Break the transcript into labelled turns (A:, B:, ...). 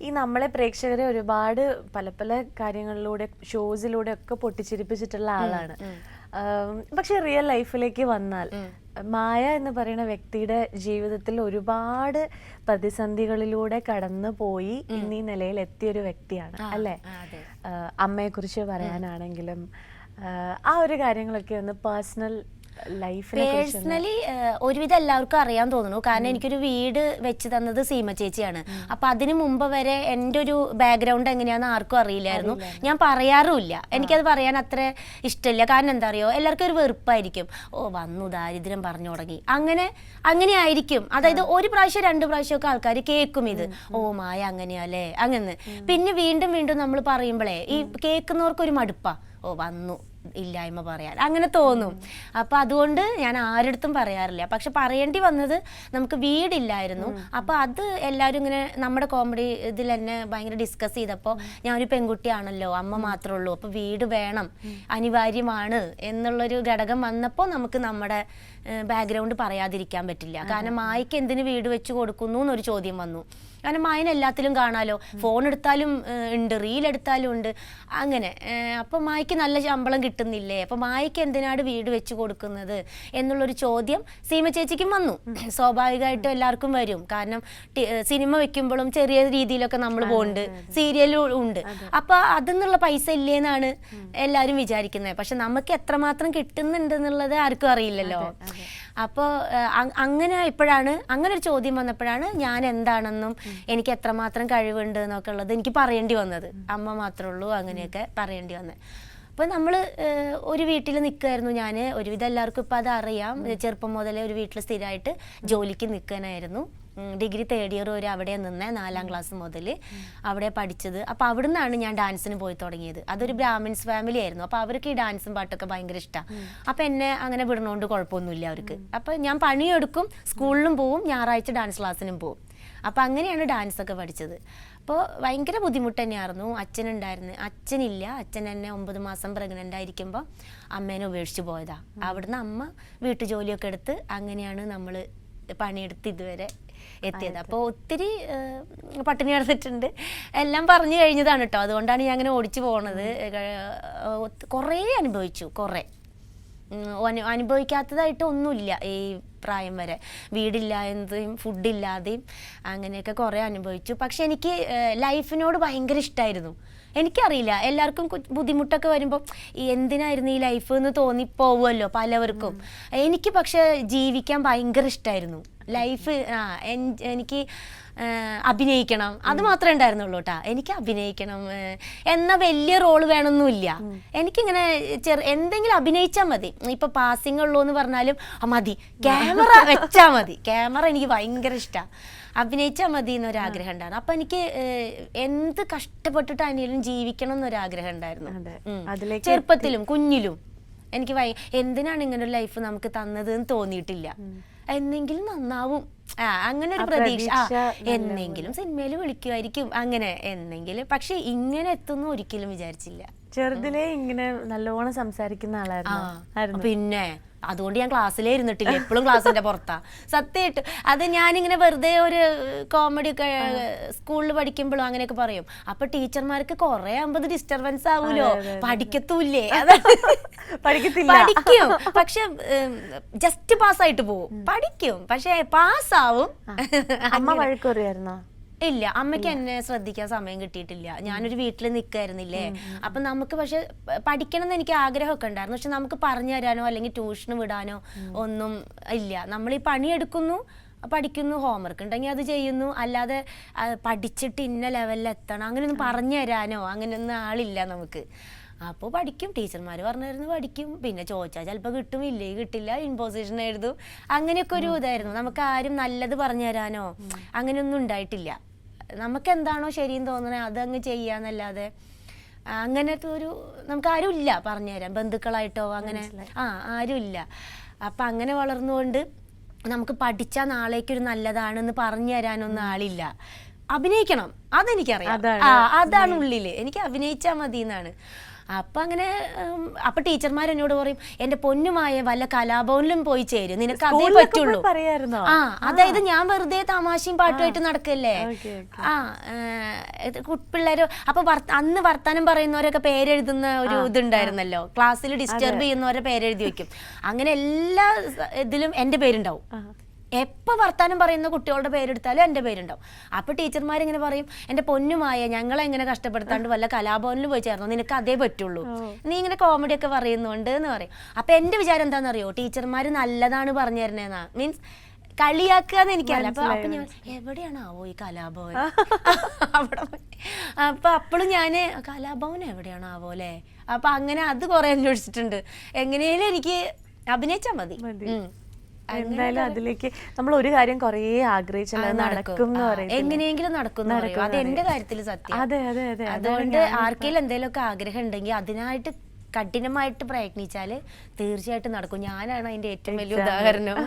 A: ഈ നമ്മളെ പ്രേക്ഷകരെ ഒരുപാട് പല പല കാര്യങ്ങളിലൂടെ ഷോസിലൂടെ ഒക്കെ പൊട്ടിച്ചിരിപ്പിച്ചിട്ടുള്ള ആളാണ്. പക്ഷെ റിയൽ ലൈഫിലേക്ക് വന്നാൽ മായ എന്ന് പറയുന്ന വ്യക്തിയുടെ ജീവിതത്തിൽ ഒരുപാട് പ്രതിസന്ധികളിലൂടെ കടന്നു പോയി ഇന്നീ നിലയിൽ എത്തിയൊരു വ്യക്തിയാണ് അല്ലേ? അമ്മയെ കുറിച്ച് പറയാനാണെങ്കിലും ആ, ഒരു കാര്യങ്ങളൊക്കെ ഒന്ന് പേഴ്സണൽ
B: പേഴ്സണലി ഒരുവിധം എല്ലാവർക്കും അറിയാൻ തോന്നുന്നു. കാരണം എനിക്കൊരു വീട് വെച്ച് തന്നത് സീമ ചേച്ചിയാണ്. അപ്പൊ അതിന് മുമ്പ് വരെ എന്റെ ഒരു ബാക്ക്ഗ്രൗണ്ട് എങ്ങനെയാണെന്ന് ആർക്കും അറിയില്ലായിരുന്നു. ഞാൻ പറയാറുമില്ല. എനിക്കത് പറയാൻ അത്ര ഇഷ്ടമില്ല. കാരണം എന്താ അറിയോ എല്ലാവർക്കും ഒരു വെറുപ്പായിരിക്കും. ഓ വന്നു ദാരിദ്ര്യം പറഞ്ഞു തുടങ്ങി. അങ്ങനെ അങ്ങനെ ആയിരിക്കും. അതായത് ഒരു പ്രാവശ്യം രണ്ട് പ്രാവശ്യമൊക്കെ ആൾക്കാർ കേൾക്കും ഇത്. ഓ മായ അങ്ങനെയല്ലേ? അങ്ങനെ. പിന്നെ വീണ്ടും വീണ്ടും നമ്മൾ പറയുമ്പോഴേ ഈ കേൾക്കുന്നവർക്ക് ഒരു മടുപ്പാ. ഓ വന്നു. ഇല്ലായ്മ പറയാൻ. അങ്ങനെ തോന്നും. അപ്പൊ അതുകൊണ്ട് ഞാൻ ആരെടുത്തും പറയാറില്ല. പക്ഷെ പറയേണ്ടി വന്നത് നമുക്ക് വീടില്ലായിരുന്നു. അപ്പൊ അത് എല്ലാവരും ഇങ്ങനെ നമ്മുടെ കോമഡി ഇതിൽ തന്നെ ഭയങ്കര ഡിസ്കസ് ചെയ്തപ്പോൾ ഞാൻ ഒരു പെൺകുട്ടിയാണല്ലോ അമ്മ മാത്രമേ ഉള്ളൂ അപ്പൊ വീട് വേണം അനിവാര്യമാണ് എന്നുള്ളൊരു ഘടകം വന്നപ്പോൾ നമുക്ക് നമ്മുടെ ബാക്ക്ഗ്രൗണ്ട് പറയാതിരിക്കാൻ പറ്റില്ല. കാരണം മായ്ക്ക് എന്തിന് വീട് വെച്ച് കൊടുക്കുന്നു എന്നൊരു ചോദ്യം വന്നു. കാരണം മായന എല്ലാത്തിലും കാണാലോ. ഫോൺ എടുത്താലും ഉണ്ട് റീൽ എടുത്താലും ഉണ്ട്. അങ്ങനെ അപ്പം മായ്ക്ക് നല്ല ശമ്പളം കിട്ടുന്നില്ലേ? അപ്പൊ മായ്ക്ക് എന്തിനാണ് വീട് വെച്ച് കൊടുക്കുന്നത് എന്നുള്ളൊരു ചോദ്യം സീമ ചേച്ചിക്കും വന്നു. സ്വാഭാവികമായിട്ടും എല്ലാവർക്കും വരും. കാരണം സിനിമ വെക്കുമ്പോഴും ചെറിയ രീതിയിലൊക്കെ നമ്മൾ പോകുന്നുണ്ട് സീരിയലും ഉണ്ട്. അപ്പൊ അതിന്നുള്ള പൈസ ഇല്ലേന്നാണ് എല്ലാവരും വിചാരിക്കുന്നത്. പക്ഷെ നമുക്ക് എത്രമാത്രം കിട്ടുന്നുണ്ട് എന്നുള്ളത് ആർക്കും അറിയില്ലല്ലോ. അപ്പോൾ അങ്ങനെ ഇപ്പോഴാണ് അങ്ങനെ ഒരു ചോദ്യം വന്നപ്പോഴാണ് ഞാൻ എന്താണെന്നും എനിക്ക് എത്രമാത്രം കഴിവുണ്ട് എന്നൊക്കെ ഉള്ളത് എനിക്ക് പറയേണ്ടി വന്നത്. അമ്മ മാത്രമേ ഉള്ളൂ അങ്ങനെയൊക്കെ പറയേണ്ടി വന്നത്. അപ്പോൾ നമ്മൾ ഒരു വീട്ടിൽ നിൽക്കുമായിരുന്നു ഞാൻ ഒരുവിധം എല്ലാവർക്കും ഇപ്പോൾ അത് അറിയാം ചെറുപ്പം മുതലേ ഒരു വീട്ടിൽ സ്ഥിരമായിട്ട് ജോലിക്ക് നിൽക്കാനായിരുന്നു. ഡിഗ്രി തേർഡ് ഇയർ വരെ അവിടെ നിന്നേ നാലാം ക്ലാസ് മുതൽ അവിടെ പഠിച്ചത്. അപ്പോൾ അവിടെ നിന്നാണ് ഞാൻ ഡാൻസിന് പോയി തുടങ്ങിയത്. അതൊരു ബ്രാഹ്മിൻസ് ഫാമിലി ആയിരുന്നു. അപ്പോൾ അവർക്ക് ഈ ഡാൻസും പാട്ടൊക്കെ ഭയങ്കര ഇഷ്ടമാണ് അപ്പോൾ എന്നെ അങ്ങനെ വിടണോണ്ട് കുഴപ്പമൊന്നുമില്ല അവർക്ക്. അപ്പോൾ ഞാൻ പണിയെടുക്കും. സ്കൂളിലും പോവും. ഞായറാഴ്ച ഡാൻസ് ക്ലാസ്സിനും പോവും. അപ്പോൾ അങ്ങനെയാണ് ഡാൻസ് ഒക്കെ പഠിച്ചത്. അപ്പോൾ ഭയങ്കര ബുദ്ധിമുട്ട് തന്നെയായിരുന്നു. അച്ഛനുണ്ടായിരുന്നു അച്ഛനില്ല. അച്ഛൻ എന്നെ ഒമ്പത് മാസം പ്രഗ്നന്റ് ആയിരിക്കുമ്പോൾ അമ്മേനെ ഉപേക്ഷിച്ച് പോയതാണ് അവിടുന്ന് അമ്മ വീട്ടുജോലിയൊക്കെ എടുത്ത് അങ്ങനെയാണ് നമ്മൾ പണിയെടുത്ത് ഇതുവരെ എത്തിയത്. അപ്പോൾ ഒത്തിരി പട്ടിണി കിടന്നിട്ടുണ്ട്. എല്ലാം പറഞ്ഞു കഴിഞ്ഞതാണ് കേട്ടോ അതുകൊണ്ടാണ് ഞാൻ അങ്ങനെ ഓടിച്ചു പോണത്. കുറേ അനുഭവിച്ചു കുറേ. അനുഭവിക്കാത്തതായിട്ട് ഒന്നുമില്ല ഈ പ്രായം വരെ. വീടില്ലാതെയും ഫുഡില്ലാതെയും അങ്ങനെയൊക്കെ കുറേ അനുഭവിച്ചു. പക്ഷെ എനിക്ക് ലൈഫിനോട് ഭയങ്കര ഇഷ്ടമായിരുന്നു എനിക്കറിയില്ല എല്ലാവർക്കും ബുദ്ധിമുട്ടൊക്കെ വരുമ്പോൾ എന്തിനായിരുന്നു ഈ ലൈഫ് എന്ന് തോന്നിപ്പോവുമല്ലോ പലവർക്കും. എനിക്ക് പക്ഷെ ജീവിക്കാൻ ഭയങ്കര ഇഷ്ടമായിരുന്നു ലൈഫ് ആ എനിക്ക് അഭിനയിക്കണം. അത് മാത്രമേ ഉണ്ടായിരുന്നുള്ളൂ കേട്ടാ എനിക്ക് അഭിനയിക്കണം എന്ന വലിയ റോൾ വേണമെന്നില്ല എനിക്കിങ്ങനെ ചെറു എന്തെങ്കിലും അഭിനയിച്ചാൽ മതി. ഇപ്പൊ പാസിംഗ് ഉള്ളൂ എന്ന് പറഞ്ഞാലും ആ, മതി. ക്യാമറ വെച്ചാൽ മതി. ക്യാമറ എനിക്ക് ഭയങ്കര ഇഷ്ടമാണ് അഭിനയിച്ചാൽ മതി എന്നൊരാഗ്രഹം ഉണ്ടായിരുന്നു. അപ്പൊ എനിക്ക് എന്ത് കഷ്ടപ്പെട്ടിട്ടാണെങ്കിലും ജീവിക്കണം എന്നൊരാഗ്രഹം ഉണ്ടായിരുന്നു. ചെറുപ്പത്തിലും കുഞ്ഞിലും. എനിക്ക് വൈ എന്തിനാണ് ഇങ്ങനെ ഒരു ലൈഫ് നമുക്ക് തന്നത് എന്ന് തോന്നിയിട്ടില്ല എന്നെങ്കിലും നന്നാവും. ആ അങ്ങനെ ഒരു പ്രതീക്ഷ. ആ എന്നെങ്കിലും സിനിമയിൽ വിളിക്കുമായിരിക്കും. അങ്ങനെ എന്നെങ്കിലും. പക്ഷെ ഇങ്ങനെ എത്തുന്നു ഒരിക്കലും വിചാരിച്ചില്ല.
A: ചെറുതിലേ ഇങ്ങനെ നല്ലോണം സംസാരിക്കുന്ന ആളായിരുന്നു.
B: പിന്നെ അതുകൊണ്ട് ഞാൻ ക്ലാസ്സിലേ ഇരുന്നിട്ടില്ല. എപ്പോഴും ക്ലാസ്സിന്റെ പുറത്താ. സത്യമായിട്ട് അത് ഞാനിങ്ങനെ വെറുതെ ഒരു കോമഡി ഒക്കെ സ്കൂളിൽ പഠിക്കുമ്പോഴും അങ്ങനെയൊക്കെ പറയും. അപ്പൊ ടീച്ചർമാർക്ക് കുറെ ആകുമ്പോൾ ഡിസ്റ്റർബൻസ് ആവൂലോ? പഠിക്കത്തൂല്ലേ?
A: പഠിക്കത്തില്ല.
B: പഠിക്കും. പക്ഷെ ജസ്റ്റ് പാസ്സായിട്ട് പോവും. പഠിക്കും. പക്ഷെ പാസ്സാവും
A: അമ്മ വഴക്ക് പറയായിരുന്നോ?
B: ഇല്ല അമ്മയ്ക്ക് എന്നെ ശ്രദ്ധിക്കാൻ സമയം കിട്ടിയിട്ടില്ല. ഞാനൊരു വീട്ടിൽ നിൽക്കായിരുന്നില്ലേ അപ്പൊ നമുക്ക് പക്ഷെ പഠിക്കണം എന്ന് എനിക്ക് ആഗ്രഹമൊക്കെ ഉണ്ടായിരുന്നു. പക്ഷെ നമുക്ക് പറഞ്ഞു തരാനോ അല്ലെങ്കിൽ ട്യൂഷന് വിടാനോ ഒന്നും ഇല്ല. നമ്മൾ ഈ പണിയെടുക്കുന്നു പഠിക്കുന്നു ഹോംവർക്ക് ഉണ്ടെങ്കിൽ അത് ചെയ്യുന്നു. അല്ലാതെ പഠിച്ചിട്ട് ഇന്ന ലെവലിൽ എത്തണം. അങ്ങനെയൊന്നും പറഞ്ഞു തരാനോ അങ്ങനെയൊന്നും ആളില്ല നമുക്ക്. അപ്പോൾ പഠിക്കും. ടീച്ചർമാർ പറഞ്ഞു തരുന്നു പഠിക്കും. പിന്നെ ചോദിച്ചാൽ ചിലപ്പോൾ കിട്ടും ഇല്ലേ? കിട്ടില്ല ഇമ്പോസിഷൻ എഴുതും. അങ്ങനെയൊക്കെ ഒരു ഇതായിരുന്നു. നമുക്ക് ആരും നല്ലത് പറഞ്ഞു തരാനോ അങ്ങനെയൊന്നും ഉണ്ടായിട്ടില്ല. നമുക്ക് എന്താണോ ശരിയെന്ന് തോന്നുന്നത് അതങ്ങ് ചെയ്യാന്നല്ലാതെ അങ്ങനത്തെ ഒരു നമുക്ക് ആരും ഇല്ല പറഞ്ഞുതരാം. ബന്ധുക്കളായിട്ടോ അങ്ങനെ ആ ആരും ഇല്ല അപ്പം അങ്ങനെ വളർന്നുകൊണ്ട് നമുക്ക് പഠിച്ചാൽ നാളേക്കൊരു നല്ലതാണെന്ന് പറഞ്ഞു തരാനൊന്നും ആളില്ല. അഭിനയിക്കണം. അതെനിക്കറിയാം.
A: അതാണ്.
B: ഉള്ളിൽ. എനിക്ക് അഭിനയിച്ചാൽ മതി എന്നാണ് അപ്പൊ അങ്ങനെ അപ്പം ടീച്ചർമാർ എന്നോട് പറയും എന്റെ പൊന്നുമായ വല്ല കലാഭവനിലും പോയി ചേരും. നിനക്ക് അതേ പറ്റുള്ളൂ. ആ അതായത് ഞാൻ വെറുതെ തമാശയും പാട്ടുമായിട്ട് നടക്കല്ലേ. ആ പിള്ളേര് അപ്പൊ അന്ന് വർത്താനം പറയുന്നവരൊക്കെ പേരെഴുതുന്ന ഒരു ഇതുണ്ടായിരുന്നല്ലോ. ക്ലാസ്സിൽ ഡിസ്റ്റർബ് ചെയ്യുന്നവരെ പേരെഴുതി വെക്കും. അങ്ങനെ എല്ലാ ഇതിലും എന്റെ പേരുണ്ടാവും. എപ്പോ വർത്താനം പറയുന്ന കുട്ടികളുടെ പേരെടുത്താലും എന്റെ പേരുണ്ടാവും. അപ്പോൾ ടീച്ചർമാർ ഇങ്ങനെ പറയും എന്റെ പൊന്നുമായ ഞങ്ങളെ ഇങ്ങനെ കഷ്ടപ്പെടുത്താണ്ട് വല്ല കലാഭവനിൽ പോയി ചേർന്നു? നിനക്ക് അതേ പറ്റുള്ളൂ. നീ ഇങ്ങനെ കോമഡി ഒക്കെ പറയുന്നുണ്ട് എന്ന് പറയും. അപ്പോൾ എന്റെ വിചാരം എന്താണെന്നറിയോ ടീച്ചർമാർ നല്ലതാണ് പറഞ്ഞു തരണേന്നാ. മീൻസ് കളിയാക്കുക എന്ന് എനിക്കറിയില്ല. അപ്പൊ അപ്പൊ ഞാൻ എവിടെയാണാവോ ഈ കലാഭവൻ? അവിടെ. അപ്പൊ അപ്പോഴും ഞാൻ കലാഭവൻ എവിടെയാണാവോ അല്ലേ? അപ്പൊ അങ്ങനെ അത് കുറെ അന്വേഷിച്ചിട്ടുണ്ട്. എങ്ങനെയാലും എനിക്ക് അഭിനയിച്ചാ മതി.
A: എന്തായാലും അതിലേക്ക് നമ്മൾ ഒരു കാര്യം കുറേ ആഗ്രഹിച്ചാൽ നടക്കും.
B: എങ്ങനെയെങ്കിലും നടക്കും. അത് എന്റെ കാര്യത്തിൽ സത്യം.
A: അതെ അതെ അതെ.
B: അതുകൊണ്ട് ആർക്കെങ്കിലും എന്തെങ്കിലുമൊക്കെ ആഗ്രഹം ഉണ്ടെങ്കിൽ അതിനായിട്ട് കഠിനമായിട്ട് പ്രയത്നിച്ചാൽ തീർച്ചയായിട്ടും നടക്കും. ഞാനാണ് അതിന്റെ ഏറ്റവും വലിയ ഉദാഹരണം.